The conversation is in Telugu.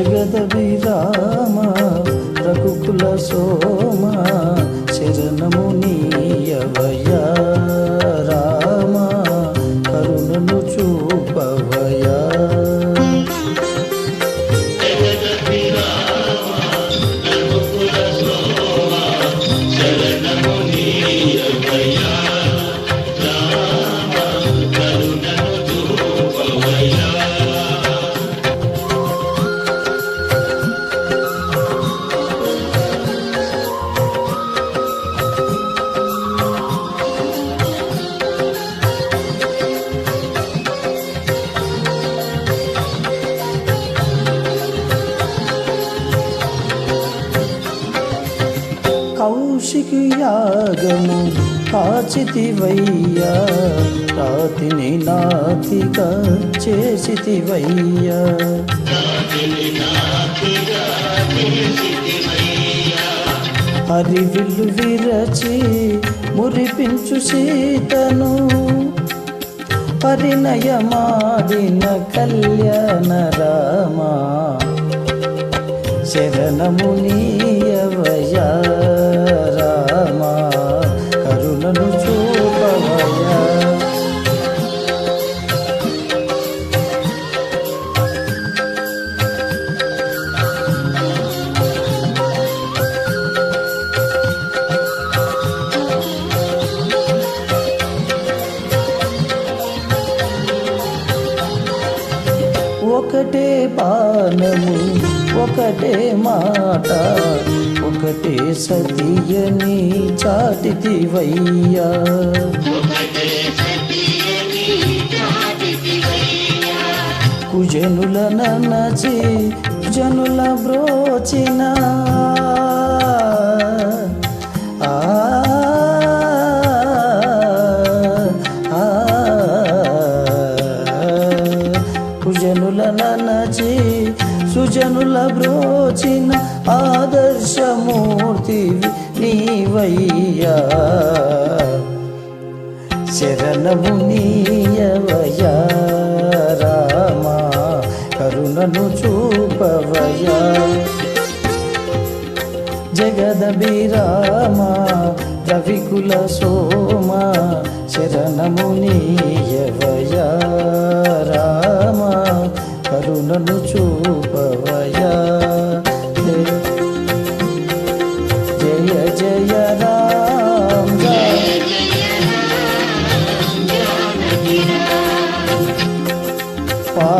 జగద విరామ రఘుకుల సోమ శరణము నీయవయ రామ కరుణను చూపవయా. కౌశికి యాగము కాచితివయ్యా. రాతిని నాతిగా చేసితివయ్యా. హరివిల్లు విరచి మురిపించు సీతను. పరిణయమాడిన కళ్యాణ రామా. శరణము ఒకటే పానము ఒకటే మాట ఒకటే సతియని చాటితివయ్యా. కుజనుల ననచి జనుల బ్రోచిన. సుజనుల బ్రోచిన ఆదర్శమూర్తి నీవయ్యా. శరణము నీయవయా రామా కరుణను చూపవయా జగదభిరామ రవికుల సోమ శరణము నీయవయా రామ. కరుణను చూపవయా జయ జయ రామ పా